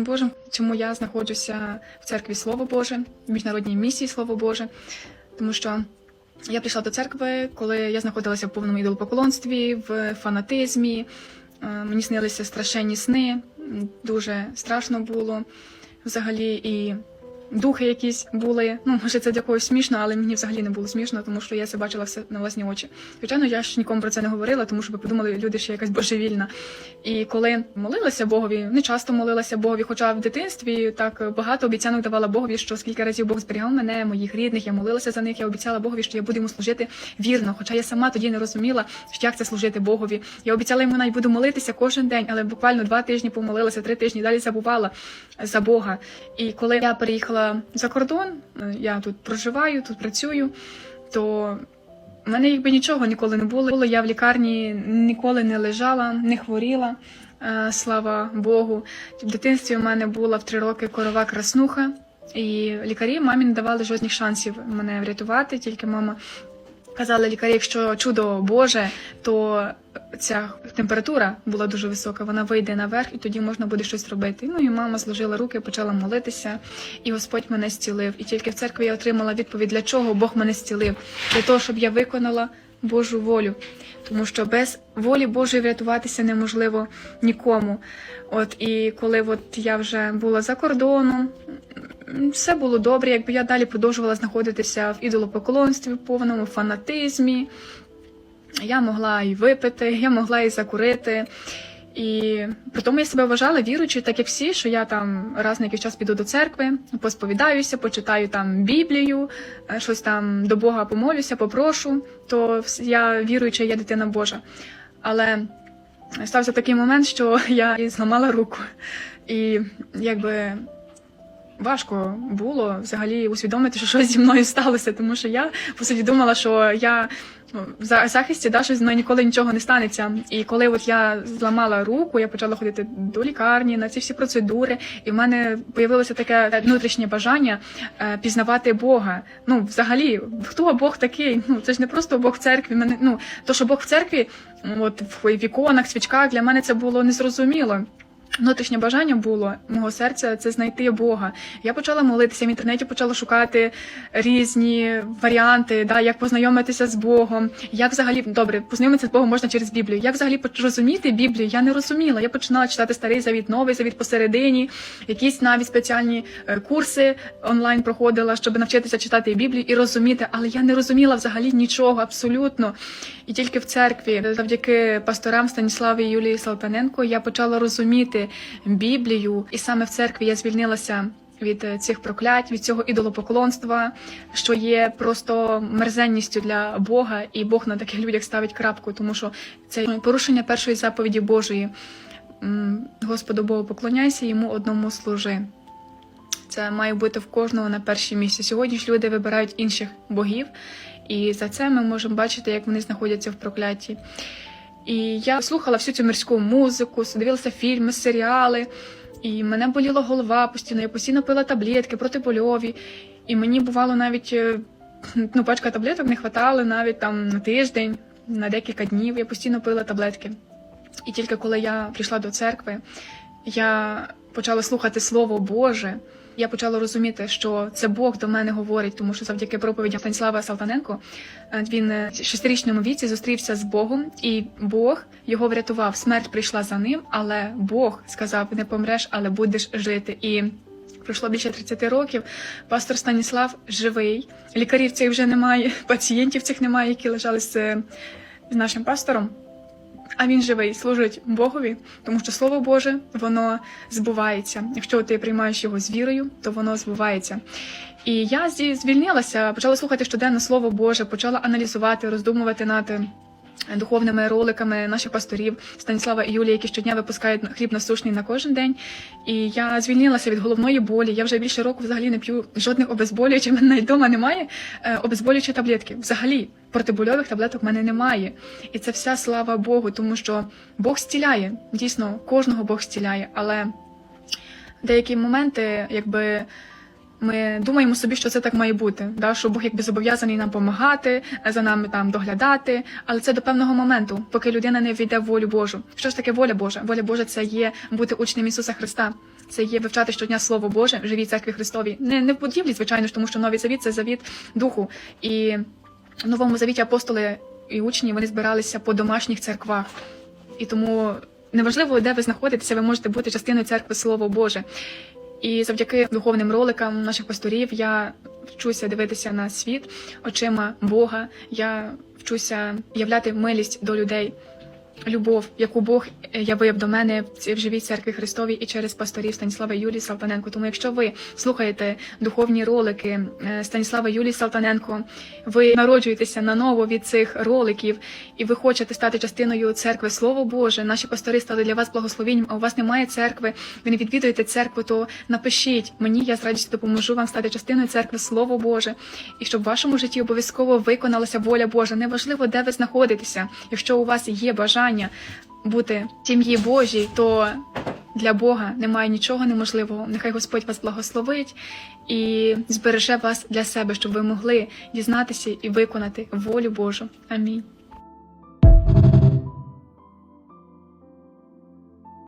Словом Божим, чому я знаходжуся в церкві Слово Боже, в міжнародній місії Слово Боже, тому що я прийшла до церкви, коли я знаходилася в повному ідолопоклонстві, в фанатизмі. Е, Мені снилися страшенні сни, дуже страшно було взагалі і. Духи якісь були, ну може це для когось смішно, але мені взагалі не було смішно, тому що я це бачила все на власні очі. Звичайно, я ж нікому про це не говорила, тому що ви подумали, люди, я якась божевільна. І коли молилася Богові, не часто молилася Богові, хоча в дитинстві так багато обіцянок давала Богові, що скільки разів Бог зберігав мене, моїх рідних, я молилася за них, я обіцяла Богові, що я буду йому служити вірно. Хоча я сама тоді не розуміла, як це служити Богові. Я обіцяла йому навіть буду молитися кожен день, але буквально два тижні помолилася, три тижні далі забувала за Бога. І коли я переїхала за кордон, е, я тут проживаю, тут працюю, то у мене якби нічого ніколи не було. Я в лікарні ніколи не лежала, не хворіла. е, Слава Богу. В дитинстві у мене була в три роки корова краснуха, і лікарі мамі не давали жодних шансів мене врятувати. Тільки мама казала лікарі, якщо чудо Боже, то ця температура була дуже висока, вона вийде наверх, і тоді можна буде щось робити. Ну і мама зложила руки, почала молитися, і Господь мене зцілив. І тільки в церкві я отримала відповідь, для чого Бог мене зцілив, для того, щоб я виконала Божу волю. Тому що без волі Божої врятуватися неможливо нікому. От і коли от я вже була за кордоном, все було добре, якби я далі продовжувала знаходитися в ідолопоклонстві, повному фанатизмі. Я могла і випити, я могла і закурити. І при тому я себе вважала віруючою, так як всі, що я там раз на якийсь час піду до церкви, посповідаюся, почитаю там Біблію, е, щось там до Бога помолюся, попрошу, то я віруюча, я дитина Божа. Але стався такий момент, що я зламала руку. І якби важко було взагалі усвідомити, що щось зі мною сталося, тому що я по суті думала, що я ну, в захисті да, що зі мною ніколи нічого не станеться. І коли от я зламала руку, я почала ходити до лікарні на ці всі процедури, і в мене появилося таке внутрішнє бажання е, пізнавати Бога. Ну, взагалі, хто Бог такий? Ну це ж не просто Бог в церкві. Мене ну то, що Бог в церкві, от в іконах, свічках, для мене це було незрозуміло. Внутрішнє бажання було мого серця це знайти Бога. Я почала молитися в інтернеті, почала шукати різні варіанти, да, як познайомитися з Богом, як взагалі добре познайомитися з Богом можна через Біблію. Як взагалі розуміти Біблію? Я не розуміла. Я починала читати старий завіт, новий завіт посередині, якісь навіть спеціальні е, курси онлайн проходила, щоб навчитися читати Біблію і розуміти, але я не розуміла взагалі нічого абсолютно. І тільки в церкві, завдяки пасторам Станіславі і Юлії Салтаненко, я почала розуміти Біблію, і саме в церкві я звільнилася. Від е, цих проклять, від цього ідолопоклонства, що є просто мерзенністю для Бога, і Бог на таких людях ставить крапку, тому що це порушення першої заповіді Божої. Господу Богу поклоняйся, йому одному служи. Це має бути в кожного на першій місці. Сьогодні ж люди вибирають інших богів, і за це ми можемо бачити, як вони знаходяться в прокляті. І я слухала всю цю мирську музику, дивилася фільми, серіали, і мене боліла голова постійно. Я постійно пила таблетки протипольові, і мені бувало навіть е, ну, пачка таблеток не хватало навіть там на тиждень, на декілька днів. Я постійно пила таблетки. І тільки коли я прийшла до церкви, я почала слухати Слово Боже. Я почала розуміти, що це Бог до мене говорить, тому що завдяки проповідям Станіслава Салтаненко е, він е, в шестирічному віці зустрівся з Богом, і Бог його врятував. Смерть прийшла за ним, але Бог сказав: не помреш, але будеш жити. І пройшло більше 30 років. Пастор Станіслав живий. Лікарів цих вже немає, пацієнтів цих немає, які лежали з, е, з нашим пастором. А він живий, служить Богові, тому що Слово Боже, воно збувається. Якщо ти приймаєш його з вірою, то воно збувається. І я звільнилася, почала слухати щоденно Слово Боже, почала аналізувати, роздумувати над духовними роликами наших пасторів Станіслава і Юлії, які щодня випускають хліб насушний на кожен день. І я звільнилася від головної болі. Я вже більше року взагалі не п'ю жодних обезболюючих. У мене вдома немає е, обезболюючої таблетки. Взагалі протибольових таблеток в мене немає. І це вся слава Богу, тому що Бог зціляє. Дійсно, кожного Бог зціляє, але деякі моменти, якби. Ми думаємо собі, що це так має бути, да? що Бог якби зобов'язаний нам допомагати, за нами там доглядати, але це до певного моменту, поки людина не війде в волю Божу. Що ж таке воля Божа? Воля Божа це є бути учнем Ісуса Христа. це є вивчати щодня Слово Боже в живій церкві Христовій. Не, не в будівлі, звичайно ж, тому що новий завіт це завіт духу. І в новому завіті апостоли і учні вони збиралися по домашніх церквах. І тому неважливо, де ви знаходитеся, ви можете бути частиною церкви Слово Боже. І завдяки духовним роликам наших пасторів я вчуся дивитися на світ очима Бога. Я вчуся являти милість до людей, любов, яку Бог е, явив до мене в живій церкві Христовій і через пасторів Станіслава Юлії Салтаненко. Тому, якщо ви слухаєте духовні ролики е, Станіслава Юлії Салтаненко, ви народжуєтеся наново від цих роликів, і ви хочете стати частиною церкви Слово Боже. Наші пастори стали для вас благословенням, а у вас немає церкви, ви не відвідуєте церкву, то напишіть мені, я з радістю допоможу вам стати частиною церкви Слово Боже, і щоб в вашому житті обов'язково виконалася воля Божа. Неважливо, де ви знаходитеся. Якщо у вас є бажання бути в сім'ї Божій, то для Бога немає нічого неможливого. Нехай Господь вас благословить і збереже вас для себе, щоб ви могли дізнатися і виконати волю Божу. Амінь.